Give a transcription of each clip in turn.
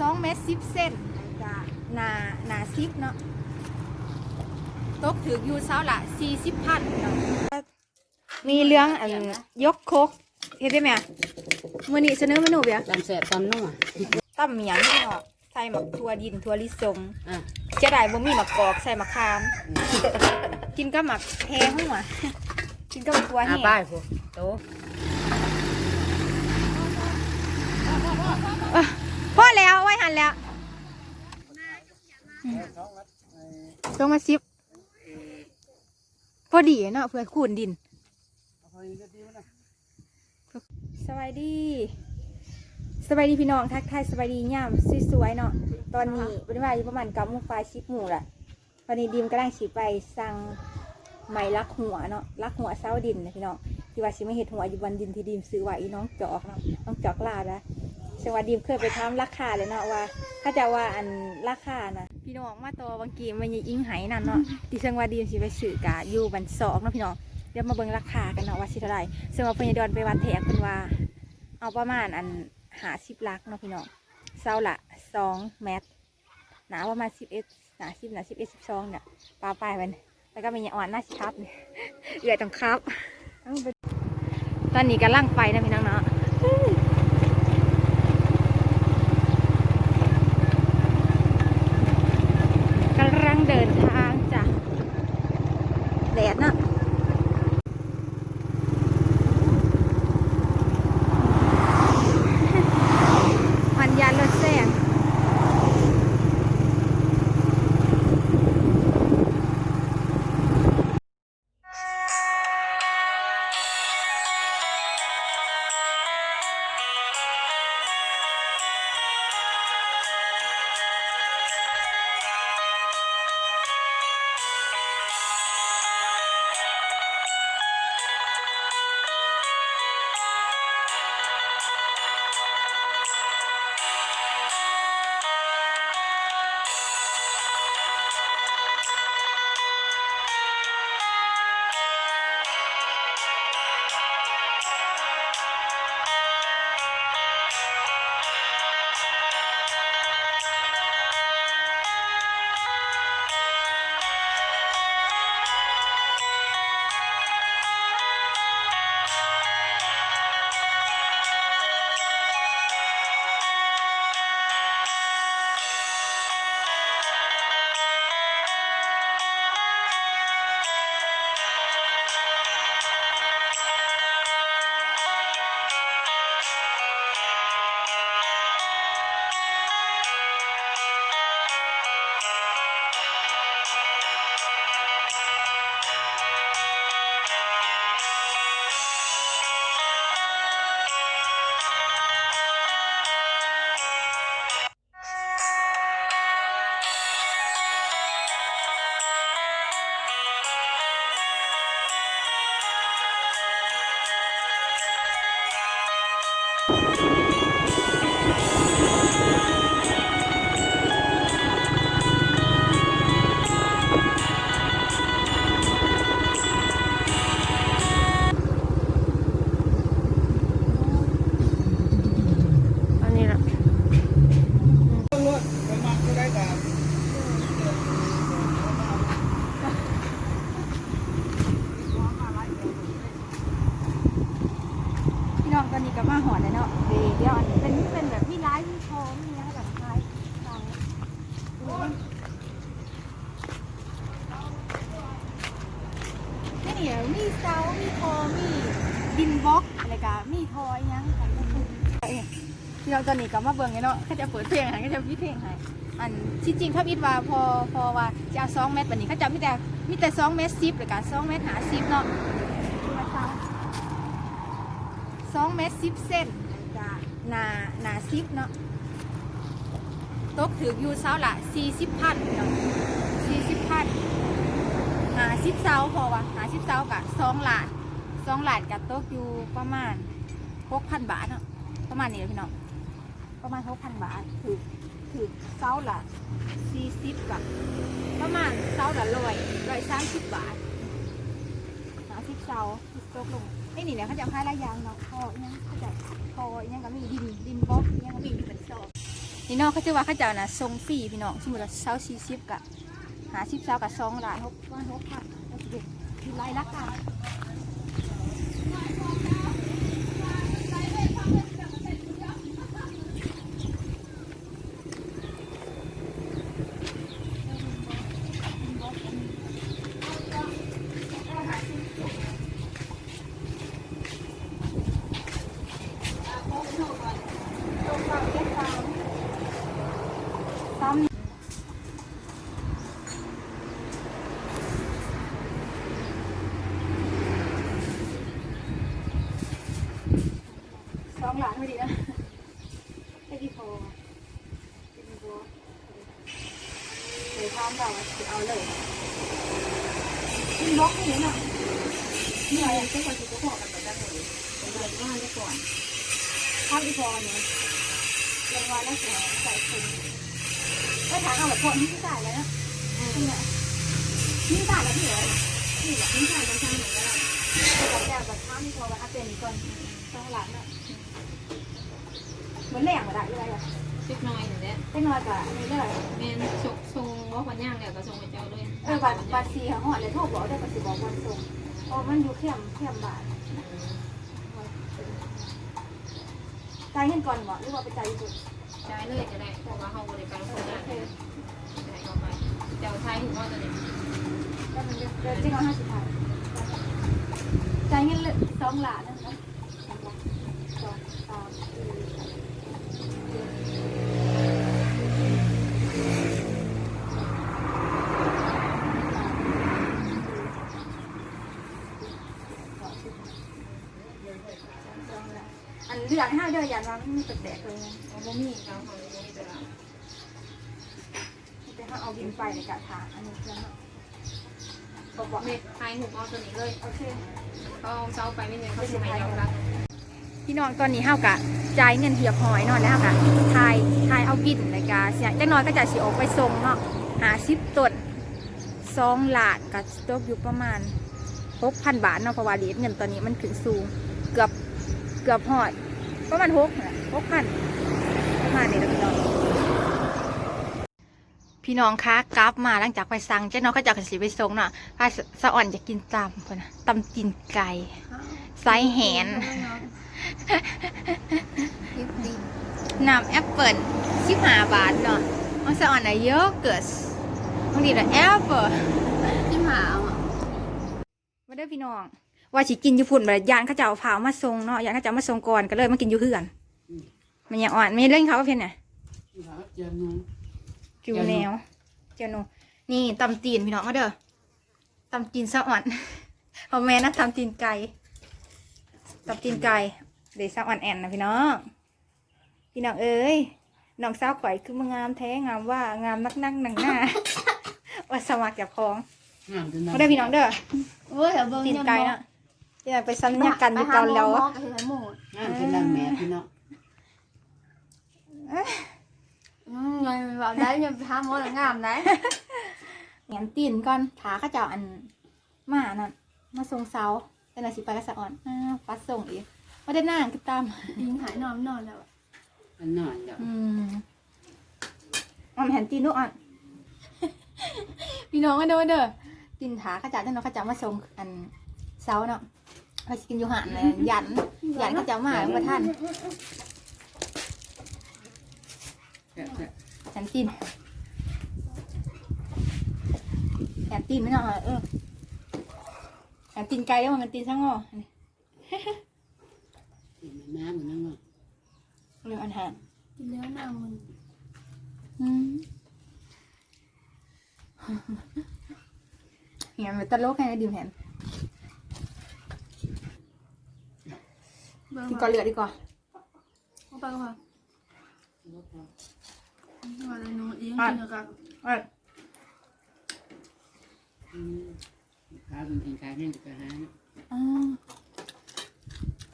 สองเมตรสิบเซนจ้ะหนาหนาสิบเนาะตกถืออยู่เช้าละสี่สิบพันเนาะมีเรื่องอันยกโคกเห็นได้ไหมอะมื่อนี้เสนอเมนูเบียตำแสบตำนัวตั้มเหมียงนี่เนาะใส่หมักทัวดินทัวลิสงอะจะได้บ่มีหมักกอกใส่หมักคาม กินก็หมักแพหัวกินก็หมักทัวอะแห้ง ป้ายพวกโต เอ้อพอแล้วไว้หันแล้วอืมลงมาซิบพอดีเนาะเพื่อคูนดินสบายดีสบายดีพี่น้องทักทายสบายดีย่ามสวยๆเนาะตอนนี้เป็นเวลาอยู่ประมาณเก้าโมงปลายชิปหมู่แหละตอนนี้ดิมกำลังสีไปสั่งไหมลักหัวเนาะลักหัวเสาดินนะพี่น้องที่ว่าชิไม่เห็ดหัวอยู่บนดินที่ดิมซื้อไว้อีน้องจอกเนาะน้องจอกลาดนะ สวัสดีมเคยไปทำราคาเลยเนาะว่าถ้าจะว่าอันราคานะพี่น้องมาตัวบางกีมันยังอิงไหนั่นเนาะที่เชิงว่าดีมสิไปสื่อกะอยู่บันสองเนาะพี่น้องเดี๋ยวมาเบิ่งราคากันเนาะว่าสิเท่าไหร่ซึ่งว่าเพญดอนไปวัดแทกเพิ่นว่า เอาประมาณอันหาสิบลักเนาะพี่น้องเศร้าละสองเมตรหนาประมาณสิบเอ็ดหนาสิบหนาสิบเอ็ดสิบสองเนี่ยปลาปลายมันแล้วก็มีอย่างอ่อนหน้าชิครับเนี่ยเอือดต้องครับเอาไปตอนนี้กำลังไปนะพี่น้องเนาะ หอดเลยเนาะเดี๋ยวเดี๋ยวอันเป็นเป็นแบบมีร้ายมีทองมีอะไรแบบคล้ายทางนี่นี่มีเสามีทอมีดินบล็อกอะไรกะมีทอยยังกันก็คือเอ้ยพี่น้องตอนนี้ก็มาเบิ่งไงเนาะเขาจะเปิดเพลงให้เขาจะพิเพลงให้อันที่จริงถ้าอิดว่าพอพอว่าจะเอาสองเมตรแบบนี้เขาจะมีแต่มีแต่สองเมตรสิบหรือการสองเมตรหาสิบเนาะ สองเมตรสิบเซนจ้ะหนาหนาสิบเนาะตกถืออยู่เสาละสี่สิบพันเนาะสี่สิบพันหาสิบเสาพอวะหาสิบเสากะสองหลาดสองหลาดกับตกอยู่ประมาณหกพันบาทเนาะประมาณนี้เลยพี่น้องประมาณหกพันบาทถือถือเสาละสี่สิบกับประมาณเสาละร้อยร้อยสามสิบบาทหาสิบเสาสิบตกลง ไม่หนี่เนี่ยเขาจะเอาค่ายลายยางเนาะคอเนี่ยเขาจะคอเนี่ยก็มีดินดินบล็อกเนี่ยก็มีอยู่เป็นซอกนี่เนาะเขาจะว่าเขาเจ้าน่ะทรงฟรีพี่น้องสมมติว่าเช้าสี่สิบกะหาสิบเช้ากับสองล้านหกวันหกพันสิเด็กคือรายลักษณ์ค่ะซ้ำสองหลังไม่ดีนะไม่ดีพอเป็นบัว เลยทำแบบว่าเอาเลยกินล็อกนี่น่ะนี่อะไรก็ควรจะพอกันไปได้เลยเป็นเดือนว่าได้ก่อนทำอีพอเนี่ยเรียนว่าแล้วเสียใส่ถุงก็ถามเอาแบบคนที่จ่ายแล้วนะนี่ยนี่จ่ายแล้วที่เหลือนี่แหละนี่จ่ายมันทำเหมือนกันแต่แบบแบบทำพอวันอาเป็นก่อนต้องหลังอะเหมือนแหลงมาได้เลยอะ เล็กน้อยนี่แหละได้น้อยกว่าอันนี้เลยแม่นชกทรงว่าพันย่างแล้วก็ทรงไปเจ้าเลยเออบัตรบัตรสีของหอดเลยโทรบอกได้บัตรสีบอกวันส่งโอ้มันอยู่เข้มเข้มบาทจ่ายเงินก่อนบ่หรือว่าไปจ่ายอยู่ใช้เลยจะได้เพราะว่าเขาบริการคนโอละเคจะได้เข้าไปเจ้าชายหูว่าตัวนี้ก็มันเดินจริงเอาห้าสิบบาทจ่ายเงินเลยสองล้านนั่นนะสองสามสี่อัน เลือกให้เด้ออย่าว่าไม่มีแปลกๆเลยนะเขาบ่มีเขาเขาบ่มีตัวเราแต่ถ้าเอาบินไปในกระถางอันนี้คือบอกบอกเม็ดชายหูเอาตัวนี้เลยโอเคเขาเซาไปไม่เงินเขาสิให้เราละพี่น้องตอนนี้เฮากะจ่ายเงินเทียบหอยนอนแล้วเฮากะทายทายเอาบินในกาเสียจักน้อยก็จะสิออกไปส่งเนาะหาสิบต้นสองหลาดกับตกอยู่ประมาณหกพันบาทเนาะเพราะว่าเดีเงินตอนนี้มันขึ้นสูง เกือบเกือบหอด ประมาณหกหกพันประมาณนี้แล้วพี่น้องพี่น้องคะกราฟมาหลังจากไปสั่งเจ้าน้องก็จะกระสีไปส่งเนาะพาสสะอ่อนจะกินตำคนนะตำตีนไก่ไซส์แหนน้ำแอปเปิลสิบห้าบาทเนาะมันสะอ่อนอะเยอะเกิดบางทีละแอปเปิลที่หาอะมาเด้อพี่น้อง ว่าสิกินอยู่ฝุ่นแบบยานเขาจะเอาผาวมาส่งเนาะยานเขาจะเอามาส่งก่อนก็เลยมากินอยู่เพื่อน มันยังอ่อนไม่เล่นเขาเพียนน่ะเจียมนูจูแนวเจ้าหนูนี่ตำตีนพี่น้องมาเด้อตำตีนสะอ่อนพอแม่นะตำตีนไก่ตำตีนไก่เดี๋ยวสะอ่อนแอนนะพี่น้องพี่น้องเอ้ยน้องสาวข่อยคือมางามแท้งามว่างามนักนักหนังหน้าว่าสมัครจากของงามจนมาเด้อพี่น้องเด้อโอ้ยเบิ่งตีนไก่เนาะ ที่ไหนไปสัญญากันอยู่เกาแล้วงามจนดังแม่พี่เนาะอืมเงินแบบได้เงินไปหาหมอแล้วงามได้เงี้ยตีนก่อนขาเข้าเจ้าอันมานั่นมาส่งเสาเป็นอะไรสิไปกระสะอ่อนอ้าวฟัดส่งอีกไม่ได้นั่งก็ตาม ยิงหายนอนนอนแล้วอันนอนเดี๋ยวอืมอ่อนแผ่นตีนลูกอ่อน พี่น้องก็เด้อเด้อตีนขาเข้าเจ้าเจ้าน้องเข้าเจ้ามาส่งอันเสาเนาะ เขาสิกินอยู่หันเลยยันยันเข้าเจ้ามาเมื่อท่านแค่แค่แผ่นตีนแผ่นตีนไม่เนาะเออแผ่นตีนไกลแล้วมันเป็นตีนช่างงออันนี้กินน้ำเหมือนนั่งเนาะเรื่องอันหารกินแล้วนางมันอืมงั้นมันตลกให้ดิวแหน เบิ่ง กินก่อนเหลือดีกว่าเอาไปก็พอว่าอะไรหนูเองอะกินกับอะขาเป็นกินขาเนี่ยจะไปหาอ่า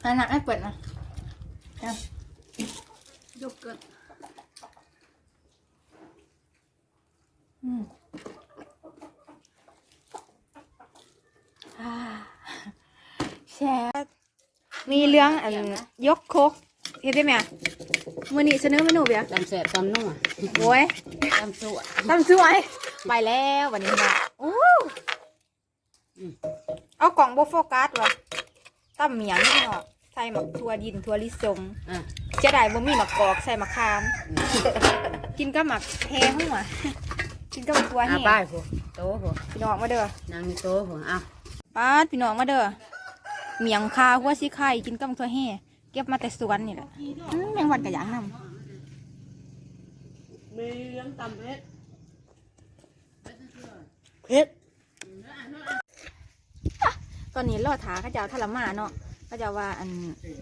อันหนักให้เปิดนะอะโยเกิร์ตอืมอ่าแชร์ มีเรื่องอันยกโคกเห็นได้ไหมอะมื้อนี้เสนอเมนูเบียร์ตำแสบตำนัวโอ้ยตำสั่วตำสวยไปแล้ววันนี้นะโอ้เอากล่องโบโฟกัสวะตำเหมียงนี่เนาะใส่หมักถั่วดินถั่วลิสงอะเจะได้บ่มีหมักกอกใส่หมักคาม กินกับหมักแห้งหัวกินกับหมักถั่วอะแห้งป้ายผัวโตผัวพี่น้องมาเด้อนางมีโตผัวอะป้าดพี่น้องมาเด้อ เหมียงคาหัวสิไข่กินกับหมักถั่วแห้งเก็บมาแต่สวนนี่แหละอืมแมงวันกระยางนำมีเลี้ยงตำเพชรเพชรตอนนี้รอถาเขาเจ้าทรมาเนาะเขาเจ้าว่าอัน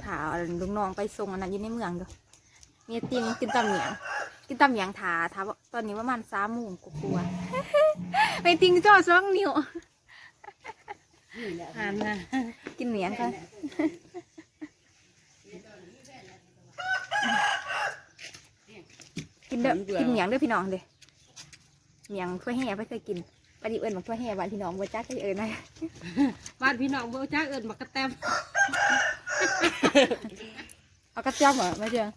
ถาอันลุงน้องไปส่งอันนั้นอยู่ในเมืองเด้อมีติงกินตำเหมียง กินตำเหมียงถาถาว่าตอนนี้ประมาณสามโมงกลัวาๆ ไม่ติงจ่อสองนิ้วนี่แหละ อ่านนะกินเหมียงค่ะกินเด้อกินเหมียงเด้อพี่น้องเด้อเหมียงถ้วยแห่ไม่เคยกินปฏิเอิญบอกถ้วยแห่บ้านพี่น้องบัวจ้าเคยเอิญนะบ้านพี่น้องเบลจ้าเอิญมากระแตมเอากระเจี๊ยบเหรอไม่เจอ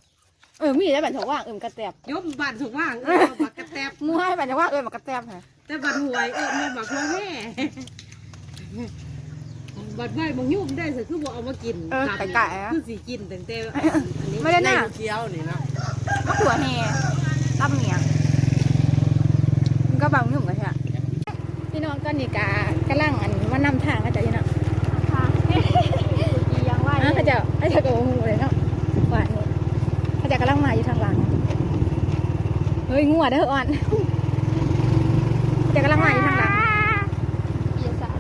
เออมีได้บันถกว่างเอิญกระเจี๊ยบยมบ้านถูกว่างเอิญมากระแตมงูให้บันถกว่างเอิญมากระเจี๊ยบเหรอแต่บัดหวยเอิญมาบักหัวแม่ บัดใบมงยุ่มได้สิคือบอกเอามากินเออไก่ไก่อะ คือสีกินแต่แต่อันนี้ไม่ได้น่ะ เคี้ยวนี่นะมะเขือแห่ตำเหมียงมันก็บางหนุ่มกันใช่ไหมพี่น้องก็นี่กากำลังอันว่านำทางก็จะนี่เนาะยังว่าอะเขาจะเขาจะโกงูเลยเนาะว่านี่เขาจะกำลังมาอยู่ทางหลัง เฮ้ยงูอะเด้ออ่อนเขาจะกำลังมาอยู่ทางหลังเอียสา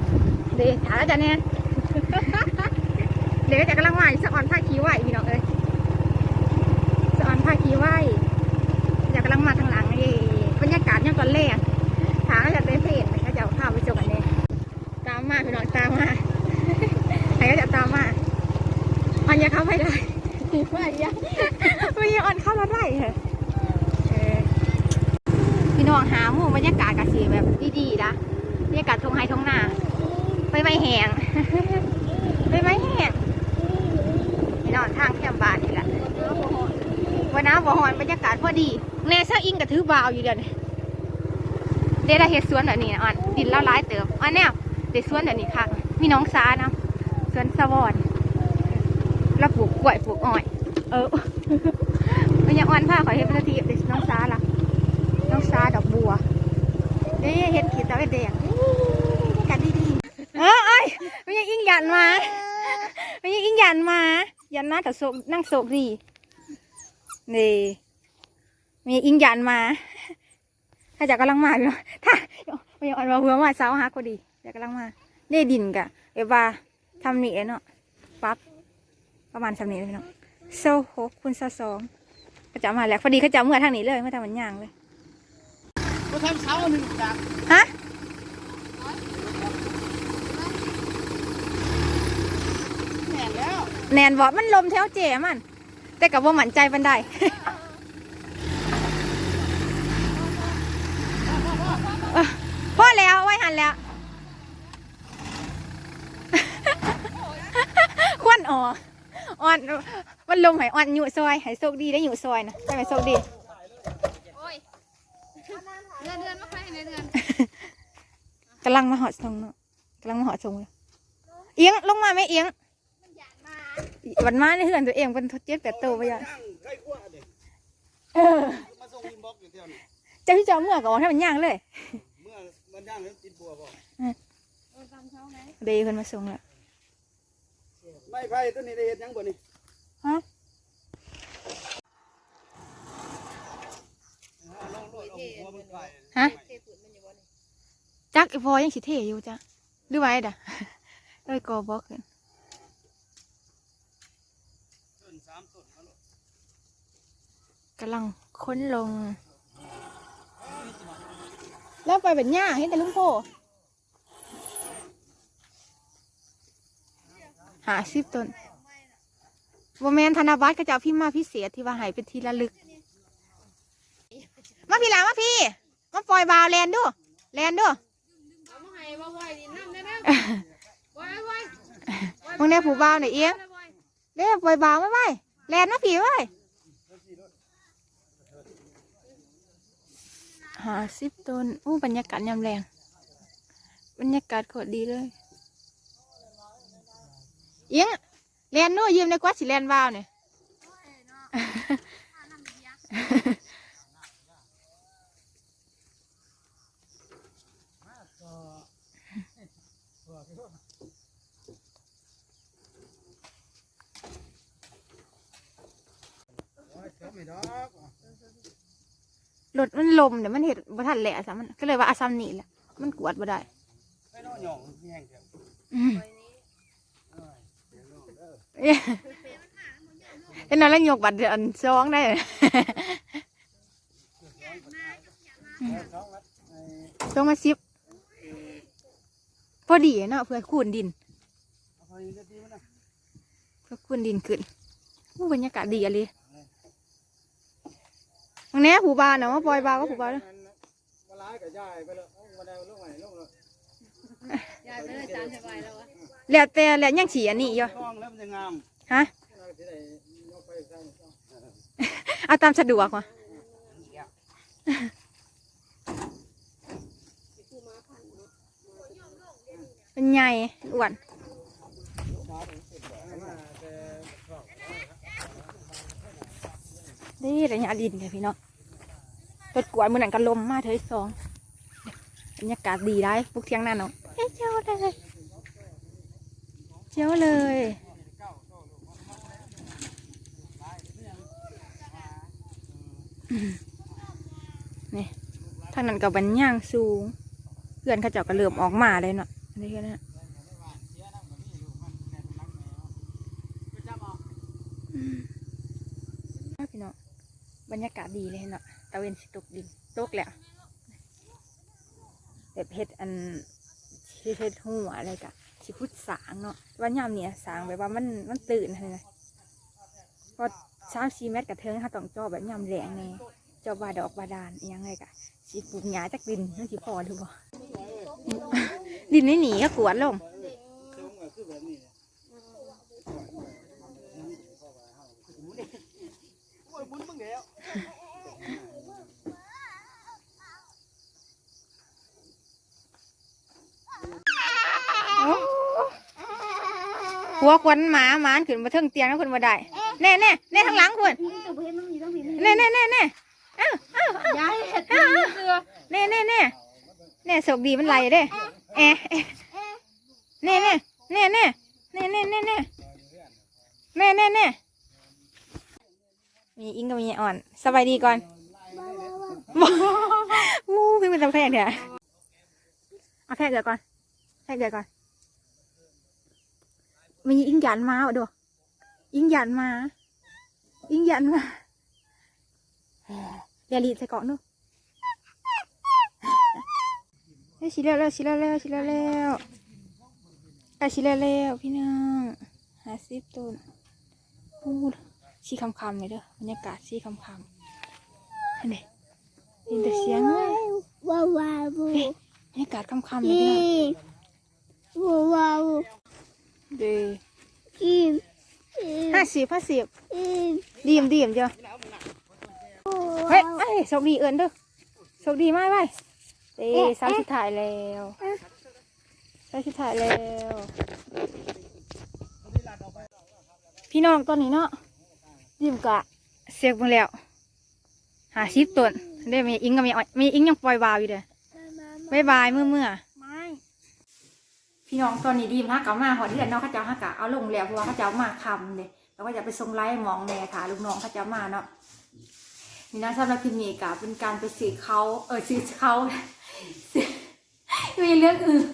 เดี๋ยวถามอาจารย์เนี่ย เดี๋ยวจะกำลังมาอยู่สะออนผ้าขี้ไหวพี่น้องเอ้ยสะออนผ้าขี้ไหวจะกำลังมาทางหลังนี่บรรยากาศยังตอนแรกถามอาจารย์เต้เพจเขาจะเอาข้าวไปจงอันนี้ตามมาพี่น้องตามมาใครก็จะตามมาอันอยาเข้าไปได้ว่ายังไม่ยออนเข้ารถไร่เหรอเออพี่น้องหาหมู่บรรยากาศกะสีแบบดีๆนะบรรยากาศทงไฮทงนาไปไม่แหงไปไม่แหง นองทางแคมบ้านนี่แหละวันน้ำบ่หอนบรรยากาศพอดีแน่ซะอิงกับถือบาวอยู่เดี๋ยวนี้เดี๋ยวได้เห็ดสวนแบบนี้นะอ่อนดินเล่าร้ายเติมอันเนี้ยเด็ดสวนแบบนี้ค่ะมีน้องซานะสวนสวอนแล้วปลูกกล้วยปลูกอ้อย เออมันยังอ่อนผ้าขอเห็นเป็นทีเด็กน้องซาล่ะน้องซาดอกบัวเด้เห็นขีดตาเป็นแดงกันดีดีๆเออไอ้ยมันยังอิงหยันมามันยังอิงหยันมา ยันหน้ากับโศกนั่งโศกดีนี่มันยังอิงยันมาถ้าจะกำลังมาอยู่ถ้ามันยังอ่อนมาหัวมาเสาฮักก็ดีจะกำลังมาเล่ดินกะเอว่าทำนี่เนาะปั๊บประมาณสำนี้เลยพี่น้องโซหกคูณโซสองเขาจะเอามาแล้วพอดีเขาจะเอาเมื่อทางนี้เลยเมื่อทางมันย่างเลยก็ทำเช้าหนึ่งจากฮะ แม่ แล้วแนนบอกมันลมแถวเจมัน แต่กับว่าหมั่นใจบันไดเอ้อพอแล้วไว้หันแล้ว ควันอ๋ออ่อนมันลมใหายอ่อนอยู่ซอยใหายโชคดีได้อยู่ซอยนะใช่ไหมโชคดีโอ้ยเดือนเดือนมาใครในเดือนกำลังมาหอดทรงเนาะกำลังมาหอดทรงเลยเอียงลงมาไหมเอียง วันมาในเฮือนตัวเองเป็นเจ็ดแปดโตไปยังไข่ขั้วเด็กเออมาส่งอินบ็อกซ์อยู่เท่านี้เจ้าพี่เจ้าเมื่อก่อนให้มันย่างเลยเมื่อมันย่างแล้วติดบัวบ่เดย์เพิ่นมาส่งแล้วไม่ไผ่ตัวนี้ได้เห็นยังบ่นี่ฮะลองโดดเอาหัวมันไผ่ฮะจักไอพอยังสิเทอยู่จ้ะหรือไว้ด่ะเลยกอบอกขึ้นต้นสามต้นเอาลูก กำลังค้นลง แล้วไปเป็นหญ้าเห็นแต่ลุงโพหาสิบต้นโมเมนธนบัตรก็จะเอาพี่มาพิเศษที่ว่าใหายเป็นทีละลึก มาพี่หลามาพี่ มาปล่อยบาวแลนดู แลนดูเอามาให้ว่าไหวนี่น้ำได้แล้วไหวไหวมึงเนี่ยผูบาวหน่อยเอียงเด้ปล่อยบาวไม่ไหวแลนมาผีไว้ หาสิบต้นอู้บรรยากาศยามแรงบรรยากาศโคตรดีเลยเอียงแลนโน่ยืมในกว่าสิแลนวาวเนี่ยไม่ดอก รถมันลมเดี๋ยวมันเห็ดบ่ทันแหละสามันก็เลยว่าอาซัมนี่แหละมันกวดบ่ได้ไอ้น้องหยองแห้งแท้อืมเอ้ยเอ็นนั่นแล้วยกบัตรเดือนสองได้ท้องรัดไอ้ต้องมาซิบพอดีเนาะเพื่อคูนดินเอาไปก็ดีมันนะเพื่อคูนดินขึ้นอู้บรรยากาศดีอะเลย ตรงนี้ผูบานนาะมาปล่อยบาก็ผูบานเนาะมาล้ายกับยายไปแล้วเอามาได้ลงใหม่ลงแล้วยายไม่ได้จานสบายแล้ววะแล้วแต่แล้วยังฉีอันนี้อยู่ท้องแล้วมันจะงามฮะเอาตามสะดวกว่ะเป็นใหญ่อ้วนนี่ระยะดินค่ะพี่น้อง รถกวาดมือหนังกันลมมาเถอสองบรรยากาศดีได้พวกเที่ยงหน้าเนาะเอ้ยเจ้าเลยเจ้าเลยนี่ทางนั้นกับบรรย่างสูงเพื่อนเขาเจ้าก็เริ่มออกมาเลยเนาะนี่ก็นะพี่น้องบรรยากาศดีเลยเนาะะเวนสิตกดินตกแล้วแบบเฮ็ดอันเฮ็ดหัวอะไรกะสิพุดสางเนาะวันยามเนี่ยสางแบบว่ามันมันตื่นเลยนะพอสามสี่เมตรกับเทิงเขาต้องจ่อแบบยามแรงแน่จ่อบาดอกบาดาลอิหยังไงกะสิปลูกหญ้าจากดินนั่นสิพอหรือบ่ดินไม่หนีก็กวดลง สูงก็คือแบบนี้เนี่ยโอ้ยบุญมึงเดียว หัวควันหมาหมานขึ้นมาเทิงเตียงแล้วคนมาได้แน่แน่แน่ทางหลังคุณแน่แน่แน่แน่เอ้าเอ้าเอ้ายายเห็ดเสือแน่แน่แน่แน่โชคดีมันไหลเด้เอะเอะแน่แน่แน่แน่แน่แน่แน่แน่แน่แน่แน่มีอิงกับมีอ่อนสบายดีก่อนวู้พี่มันจะแพงเถอะเอาแพงเดี๋ยวก่อนแพงเดี๋ยวก่อน มีอิงยันมาเอาดูอิงยันมา อิงยันมาเดี๋ยวรีดใส่กล่องดูเฮ้ยชิแล้วแล้วชิแล้วแล้วชิแล้วแล้วไก่ชิแล้วแล้วพี่น้องหาซิบต้นพูดชีคำคำๆเลยเด้อบรรยากาศชีคำคำๆอันนี้ยินแต่เสียงเลยว้าวว้าวบรรยากาศคำคำๆเลยพี่น้องว้าวว้าวเด้อกินห้าสิบห้าสิบกินดีมดีมเจ้าเฮ้ยเอ้ยโชคดีเอิญเด้อโชคดีมากไปเอ้สามสุดท้ายแล้วสามสุดท้ายแล้ว พี่น้องตอนนี้เนาะยิ้มกะเสียกมาแล้วหาชิปต้นได้มีอิงก็มีอ้อยมีอิงยังปล่อยวาวอยู่เด้อบายบายเมื่อเมื่อไม่ พี่น้องตอนนี้ดีมฮักกลับมาหอดเดือนเนาะเขาเจ้าฮักกะเอาลงแล้วเพราะว่าเขาเจ้ามาคำเลยแล้วก็จะไปส่งไล่มองแม่ค่ะลูกน้องเขาเจ้ามาเนาะนี่นะสำหรับคลิปนี้ก็เป็นการไปสื่อเขาเออสื่อเขาสื่อมีเรื่องอื่น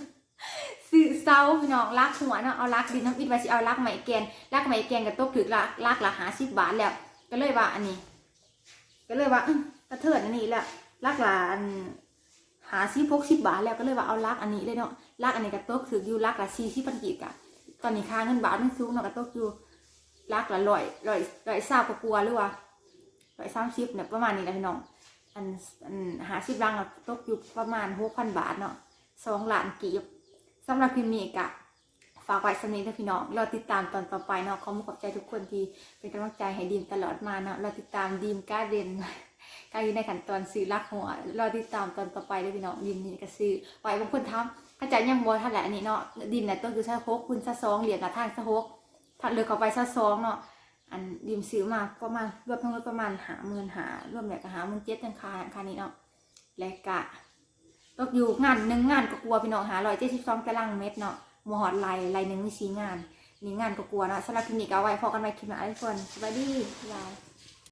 สื่อเซาพี่น้องลักหัวเนาะเอาลักดินน้ำอิดไปสิเอาลักไหมแกนลักไหมแกนกับตกถึกลักลักละหาสิบบาทแล้วก็เลยว่าอันนี้ ก็เลยว่ากระเทิดอันนี้แหละลักละอันหาสิพกสิบบาทแล้วก็เลยว่าเอาลักอันนี้เลยเนาะ ลักอันนี้กับตกถึกอยู่ลักละสี่สิบพันกีบกะตอนนี้ค่าเงินบาทมันสูงเนาะกับตกอยู่ลักละร้อยร้อยร้อยเศร้ากกลัวหรือว่าร้อยสามสิบเนี่ยประมาณนี้แหละพี่น้องอันอันหาสิบรังอะตกอยู่ประมาณหกพันบาทเนาะสองล้านกีบสำหรับคลิปนี้กะฝากไว้สำนี้นะพี่น้องเราติดตามตอนต่อไปเนาะขอขอบใจทุกคนที่เป็นกำลังใจให้ดีมตลอดมาเนาะเราติดตามดีมการเดนกายอยู่ในขั้นตอนซื้อรักหัวรอติดตามตอนต่อไปด้วยพี่น้องดินนี่ก็ซื้อไปบางคนทำ เข้าใจยังบ่ทันแหละอันนี้เนาะดินเนี่ยต้นคือซะหกคุณซะสองเหรียญกับทางซะหกถ้าเหลือเข้าไปซะสองเนาะอันดิมซื้อมาประมาณรวมทั้งหมดประมาณหาหมื่นหารวมแล้วก็หาหมื่นเจ็ดทั้งคาคานี้เนาะและกะตกอยู่งานหนึ่งงานก็กลัวพี่น้องหาร้อยเจ็ดสิบสองตารางเมตรเนาะหมอหอดลน์ไลน์หนึ่งมีสี่งานนี่งานก็กลัวเนาะสำหรับคลินิกเอาไว้พอกันไว้คลิปหน้าทุกคนสวัสดีบ๊ายบาย